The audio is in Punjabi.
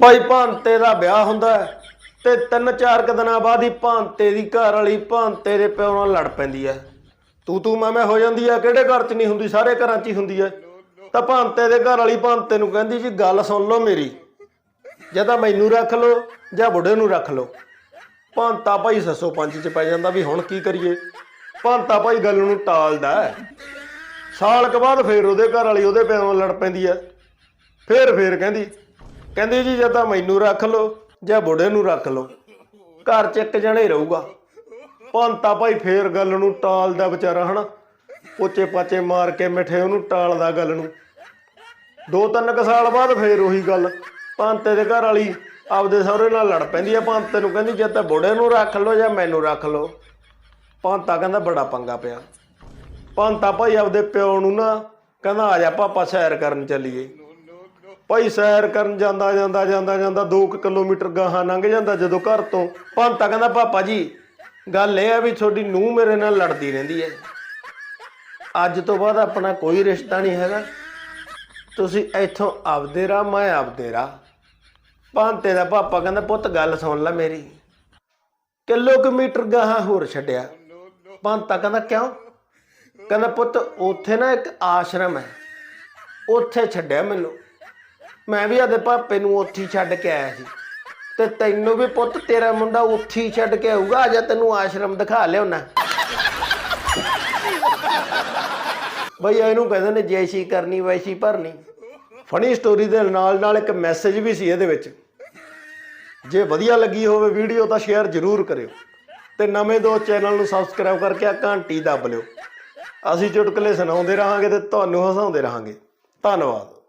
ਭਾਈ ਭਾਂਤੇ ਦਾ ਵਿਆਹ ਹੁੰਦਾ ਹੈ ਤੇ ਤਿੰਨ ਚਾਰ ਕੁ ਦਿਨਾਂ ਬਾਅਦ ਹੀ ਭਾਂਤੇ ਦੀ ਘਰ ਵਾਲੀ ਭਾਂਤੇ ਦੇ ਪਿਓ ਨਾਲ ਲੜ ਪੈਂਦੀ ਹੈ। ਤੂੰ ਤੂੰ ਮੈਂ ਮੈਂ ਹੋ ਜਾਂਦੀ ਹੈ ਕਿਹੜੇ ਘਰ 'ਚ ਨਹੀਂ ਹੁੰਦੀ, ਸਾਰੇ ਘਰਾਂ 'ਚ ਹੀ ਹੁੰਦੀ ਹੈ। ਤਾਂ ਭਾਂਤੇ ਦੇ ਘਰ ਵਾਲੀ ਭਾਂਤੇ ਨੂੰ ਕਹਿੰਦੀ ਜੀ, ਗੱਲ ਸੁਣ ਲਓ ਮੇਰੀ। ਜਾਂ ਤਾਂ ਮੈਨੂੰ ਰੱਖ ਲਓ, ਜਾਂ ਬੁੱਢੇ ਨੂੰ ਰੱਖ ਲਓ। ਭਾਂਤਾ ਭਾਈ ਸੱਸੋ ਪੰਜ 'ਚ ਪੈ ਜਾਂਦਾ ਵੀ ਹੁਣ ਕੀ ਕਰੀਏ। ਭਾਂਤਾ ਭਾਈ ਗੱਲ ਨੂੰ ਟਾਲਦਾ ਸਾਲ ਕੁ ਬਾਅਦ ਫੇਰ ਉਹਦੇ ਘਰ ਵਾਲੀ ਉਹਦੇ ਪਿਓ ਨਾਲ ਲੜ ਪੈਂਦੀ ਹੈ। ਫੇਰ ਫੇਰ ਕਹਿੰਦੀ ਕਹਿੰਦੀ ਜੀ ਜਾਂ ਤਾਂ ਮੈਨੂੰ ਰੱਖ ਲਓ ਜਾਂ ਬੁੱਢੇ ਨੂੰ ਰੱਖ ਲਓ। ਘਰ 'ਚ ਇੱਕ ਜਣਾ ਹੀ ਰਹੂਗਾ। ਪੰਤਾ ਭਾਈ ਫੇਰ ਗੱਲ ਨੂੰ ਟਾਲਦਾ ਵਿਚਾਰਾ ਹਨਾ। ਪੋਚੇ ਪਾਚੇ ਮਾਰ ਕੇ ਮਿੱਠੇ ਉਹਨੂੰ ਟਾਲਦਾ ਗੱਲ ਨੂੰ। ਦੋ ਤਿੰਨ ਕੁ ਸਾਲ ਬਾਅਦ ਫੇਰ ਉਹੀ ਗੱਲ। ਪੰਤੇ ਦੇ ਘਰ ਵਾਲੀ ਆਪਦੇ ਸਹੁਰੇ ਨਾਲ ਲੜ ਪੈਂਦੀ ਆ ਪੰਤੇ ਨੂੰ। ਕਹਿੰਦੀ ਜੇ ਤਾਂ ਬੁੱਢੇ ਨੂੰ ਰੱਖ ਲਓ ਜਾਂ ਮੈਨੂੰ ਰੱਖ ਲਓ। ਪੰਤਾ ਕਹਿੰਦਾ ਬੜਾ ਪੰਗਾ ਪਿਆ। ਪੰਤਾ ਭਾਈ ਆਪਦੇ ਪਿਓ ਨੂੰ ਨਾ ਕਹਿੰਦਾ ਆ ਜਾ ਪਾਪਾ ਸੈਰ ਕਰਨ ਚੱਲੀਏ। ਭਾਈ ਸੈਰ ਕਰਨ ਜਾਂਦਾ ਜਾਂਦਾ ਜਾਂਦਾ ਜਾਂਦਾ 2 ਕਿਲੋਮੀਟਰ ਗਾਹਾਂ ਲੰਘ ਜਾਂਦਾ ਜਦੋਂ ਘਰ ਤੋਂ। ਪੰਤਾ ਕਹਿੰਦਾ, ਪਾਪਾ ਜੀ, ਗੱਲ ਇਹ ਆ ਵੀ ਤੁਹਾਡੀ ਨੂੰਹ ਮੇਰੇ ਨਾਲ ਲੜਦੀ ਰਹਿੰਦੀ ਹੈ। ਅੱਜ ਤੋਂ ਬਾਅਦ ਆਪਣਾ ਕੋਈ ਰਿਸ਼ਤਾ ਨਹੀਂ ਹੈਗਾ। ਤੁਸੀਂ ਇੱਥੋਂ ਆਪਦੇ ਰਾਹ, ਮੈਂ ਆਪਦੇ ਰਾਹ। ਭਾਂਤੇ ਦਾ ਪਾਪਾ ਕਹਿੰਦਾ, ਪੁੱਤ, ਗੱਲ ਸੁਣ ਲੈ ਮੇਰੀ। ਕਿਲੋਮੀਟਰ ਗਾਹਾਂ ਹੋਰ ਛੱਡਿਆ। ਪੰਤਾ ਕਹਿੰਦਾ, ਕਿਉਂ? ਕਹਿੰਦਾ, ਪੁੱਤ, ਉੱਥੇ ਨਾ ਇੱਕ ਆਸ਼ਰਮ ਹੈ। ਉੱਥੇ ਛੱਡਿਆ ਮੈਨੂੰ। ਮੈਂ ਵੀ ਆਦੇ ਪਾਪੇ ਨੂੰ ਉੱਥੇ ਹੀ ਛੱਡ ਕੇ ਆਇਆ ਸੀ। ਤੇ ਤੈਨੂੰ ਵੀ ਪੁੱਤ, ਤੇਰਾ ਮੁੰਡਾ ਉੱਥੇ ਹੀ ਛੱਡ ਕੇ ਆਊਗਾ, ਆ ਤੈਨੂੰ ਆਸ਼ਰਮ ਦਿਖਾ ਲਿਆਉਣਾ। ਬਈ ਇਹਨੂੰ ਕਹਿੰਦੇ ਨੇ ਜੈਸੀ ਕਰਨੀ ਵੈਸੀ ਭਰਨੀ। ਫਨੀ ਸਟੋਰੀ ਦੇ ਨਾਲ ਨਾਲ ਇੱਕ ਮੈਸੇਜ ਵੀ ਸੀ ਇਹਦੇ ਵਿੱਚ। ਜੇ ਵਧੀਆ ਲੱਗੀ ਹੋਵੇ ਵੀਡੀਓ ਤਾਂ ਸ਼ੇਅਰ ਜ਼ਰੂਰ ਕਰਿਓ। ਤੇ ਨਵੇਂ ਦੋ ਚੈਨਲ ਨੂੰ ਸਬਸਕ੍ਰਾਈਬ ਕਰਕੇ ਆ ਘੰਟੀ ਦੱਬ ਲਿਓ। ਅਸੀਂ ਚੁਟਕਲੇ ਸੁਣਾਉਂਦੇ ਰਹਾਂਗੇ ਤੇ ਤੁਹਾਨੂੰ ਹਸਾਉਂਦੇ ਰਹਾਂਗੇ। ਧੰਨਵਾਦ।